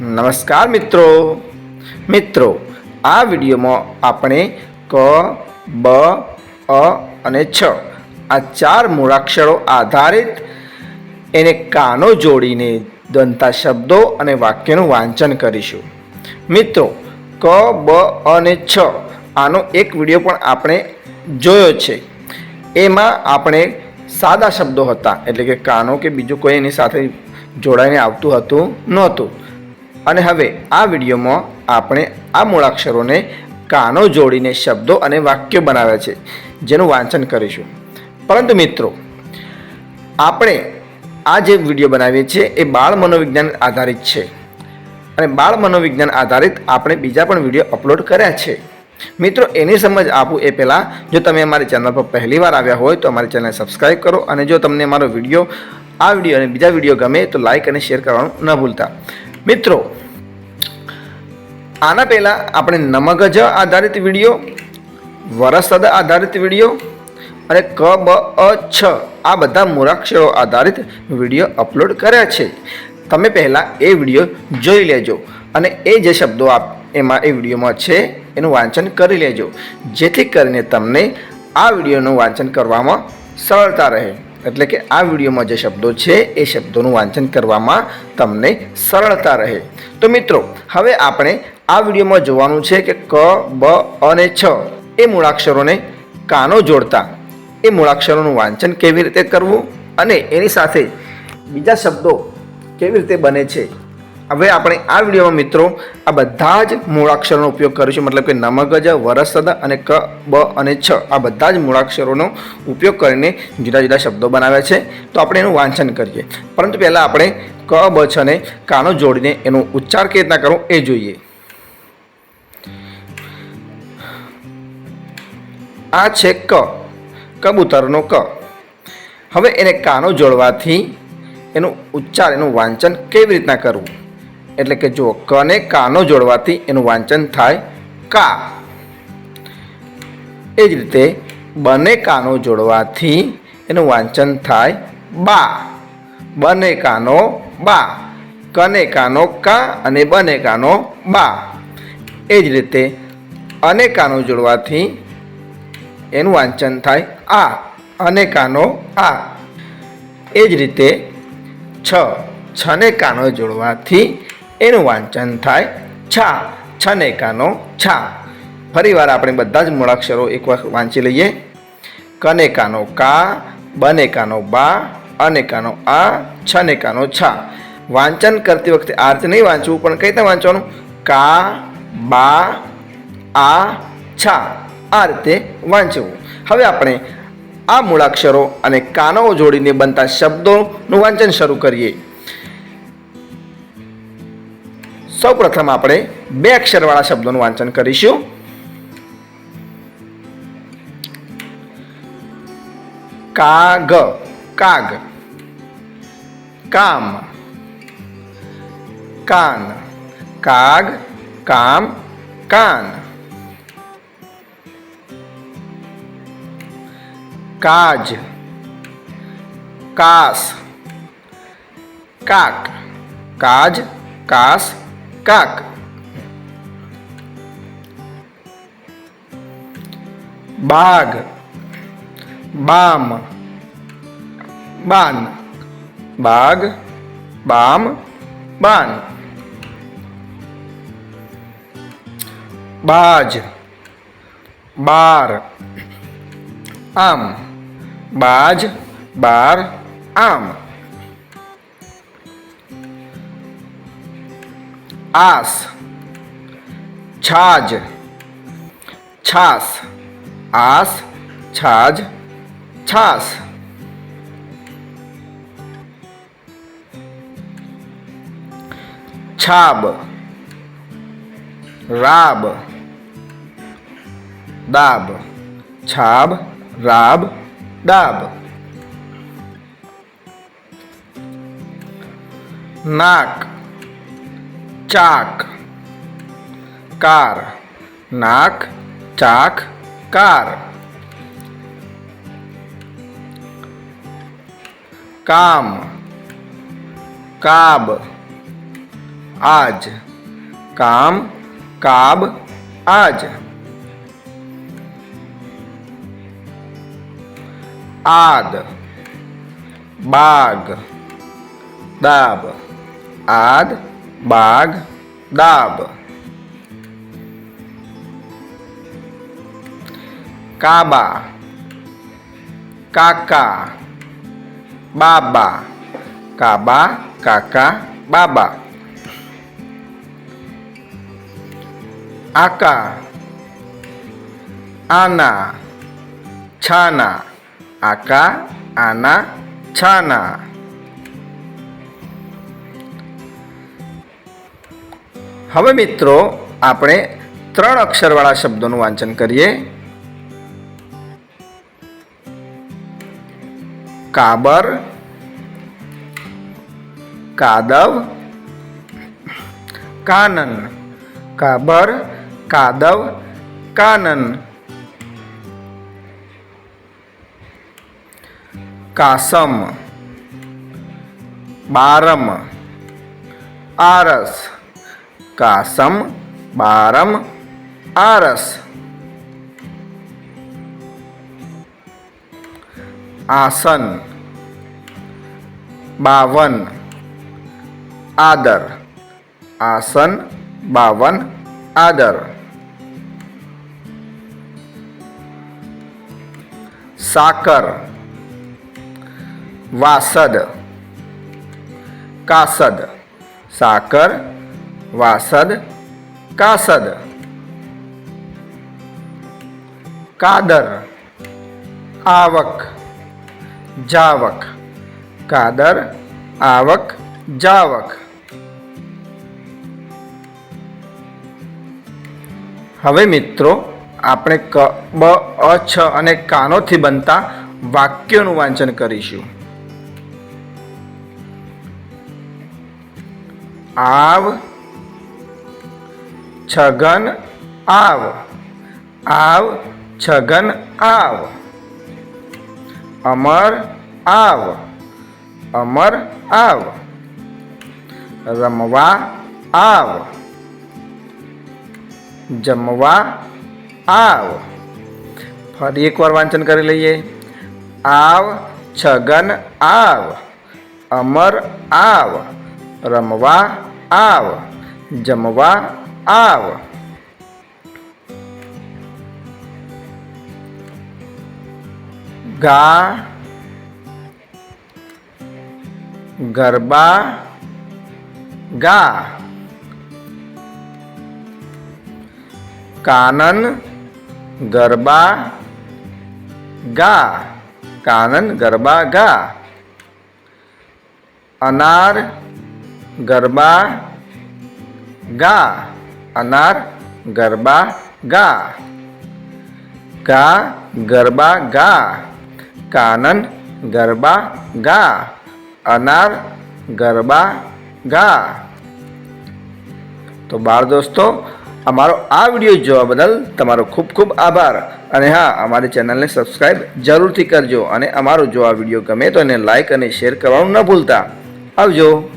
નમસ્કાર મિત્રો. મિત્રો, આ વિડીયોમાં આપણે ક, બ, અ અને છ, આ ચાર મૂળાક્ષરો આધારિત એને કાનો જોડીને દંતા શબ્દો અને વાક્યનું વાંચન કરીશું. મિત્રો, ક, બ, અને છ, આનો એક વીડિયો પણ આપણે જોયો છે. એમાં આપણે સાદા શબ્દો હતા, એટલે કે કાનો કે બીજું કોઈ એની સાથે જોડાઈને આવતું હતું નહોતું. અને હવે આ વિડીયોમાં આપણે આ મૂળાક્ષરોને કાનો જોડીને શબ્દો અને વાક્યો બનાવ્યા છે, જેનું વાંચન કરીશું. પરંતુ મિત્રો, આપણે આ જે વીડિયો બનાવીએ છીએ એ બાળ મનોવિજ્ઞાન આધારિત છે. અને બાળ મનોવિજ્ઞાન આધારિત આપણે બીજા પણ વીડિયો અપલોડ કર્યા છે. મિત્રો, એની સમજ આપું એ પહેલાં, જો તમે અમારી ચેનલ પર પહેલી વાર આવ્યા હોય તો અમારી ચેનલ સબસ્ક્રાઈબ કરો અને જો તમને અમારો વીડિયો, આ વીડિયો અને બીજા વીડિયો ગમે તો લાઇક અને શેર કરવાનું ન ભૂલતા. મિત્રો, આના પહેલાં આપણે નમગજ આધારિત વીડિયો, વરસદ આધારિત વીડિયો અને ક, બ, અ, છ આ બધા મૂળાક્ષરો આધારિત વીડિયો અપલોડ કર્યા છે. તમે પહેલાં એ વીડિયો જોઈ લેજો અને એ જે શબ્દો આપ એમાં એ વિડીયોમાં છે એનું વાંચન કરી લેજો. જેથી કરીને તમને આ વિડીયોનું વાંચન કરવામાં સરળતા રહે. એટલે કે આ વિડીયોમાં જે શબ્દો છે, એ શબ્દોનું વાંચન કરવામાં તમને સરળતા રહે. તો મિત્રો, હવે આપણે આ વિડીયોમાં જોવાનું છે કે ક, બ અને છ એ મૂળાક્ષરોને કાનો જોડતા. એ મૂળાક્ષરોનું વાંચન કેવી રીતે કરવું અને એની સાથે બીજા શબ્દો કેવી રીતે બને છે હવે આપણે આ વિડીયોમાં મિત્રો આ બધા જ મૂળાક્ષરોનો ઉપયોગ કરીશું. મતલબ કે નમગજ વરસદ અને ક, બ અને છ આ બધા જ મૂળાક્ષરોનો ઉપયોગ કરીને જુદા જુદા શબ્દો બનાવ્યા છે. તો આપણે એનું વાંચન કરીએ. પરંતુ પહેલાં આપણે ક, બ, છ ને કાનો જોડીને એનો ઉચ્ચાર કેવી રીતના કરવો એ જોઈએ. આ છે ક, કબૂતરનો ક. હવે એને કાનો જોડવાથી એનું ઉચ્ચાર, એનું વાંચન કેવી રીતના કરવું? એટલે કે જુઓ, કને કાનો જોડવાથી એનું વાંચન થાય કા? એ જ રીતે બને કાનો જોડવાથી એનું વાંચન થાય બા. બને કાનો બા. કને કાનો કા અને બને કાનો બા. એ જ રીતે અને કાનો જોડવાથી એનું વાંચન થાય આ. અને કાનો આ. એ જ રીતે છ, છને કાનો જોડવાથી એનું વાંચન થાય. છા છને કાનો છા. ફરીવાર આપણે બધા જ મૂળાક્ષરો એક વખત વાંચી લઈએ. કને કાનો કા બને કાનો બા અને કાનો આ છને કાનો છા. વાંચન કરતી વખતે આ રીતે નહીં વાંચવું, પણ કઈ રીતે વાંચવાનું? કા, બા, આ, છા. આ રીતે વાંચવું. હવે આપણે આ મૂળાક્ષરો અને કાનો જોડીને બનતા શબ્દોનું વાંચન શરૂ કરીએ. સૌ પ્રથમ આપણે બે અક્ષરવાળા શબ્દોનું વાંચન કરીશું. કાગ કાગ. કામ, કાન. કાગ, કામ, કાન. કાજ, કાસ. કાક કાજ કાસ. કાક. બાગ બામ. બાન. બાગ બામ. બાન. બાજ. બાર. આમ. બાજ. બાર. આમ. આસ છાજ છાસ આસ છાજ છાસ. છાબ રાબ દાબ છાબ રાબ દાબ. નાક ચાક. કાર. નાક, ચાક, કાર. કામ. કાબ. આજ. કામ, કાબ, આજ. આદ. બાગ. દાબ. આદ. બાગ દાબ કાબા કાકા બાબા. કાબા કાકા બાબા. આકા આના છાના. આકા આના છાના. હવે મિત્રો, આપણે ત્રણ અક્ષરવાળા શબ્દોનું વાંચન કરીએ. કાબર, કાદવ, કાનન. કાબર, કાદવ, કાનન. કાસમ, બારમ. આરસ. કાસમ બારમ આરસ આસન બાવન આદર આસન બાવન આદર સાકર વાસદ કાસદ સાકર વાસદ કાસદ. કાદર આવક જાવક. કાદર આવક જાવક. હવે મિત્રો, આપણે ક, બ, અ, છ અને કાનોથી બનતા વાક્યોનું વાંચન કરીશું. આવ છગન આવ આવ છગન આવ અમર આવ અમર આવ રમવા આવ જમવા આવ ફરી એકવાર વાંચન કરી લઈએ આવ છગન આવ અમર આવ રમવા આવ જમવા આવ ગા ગરબા ગા કાનન ગરબા ગા કાનન ગરબા ગા અનાર ગરબા ગા અનાર, ગરબા, ગા. ગા, ગરબા, ગા. કાનન, ગરબા, ગા. અનાર, ગરબા, ગા. તો બાળ દોસ્તો, અમારો આ વીડિયો જોવા બદલ તમારો ખૂબ ખૂબ આભાર. અને હા, અમારી ચેનલને સબસ્ક્રાઈબ જરૂરથી કરજો. અને અમારો જો આ વીડિયો ગમે તો એને લાઈક અને શેર કરવાનું ન ભૂલતા. આવજો.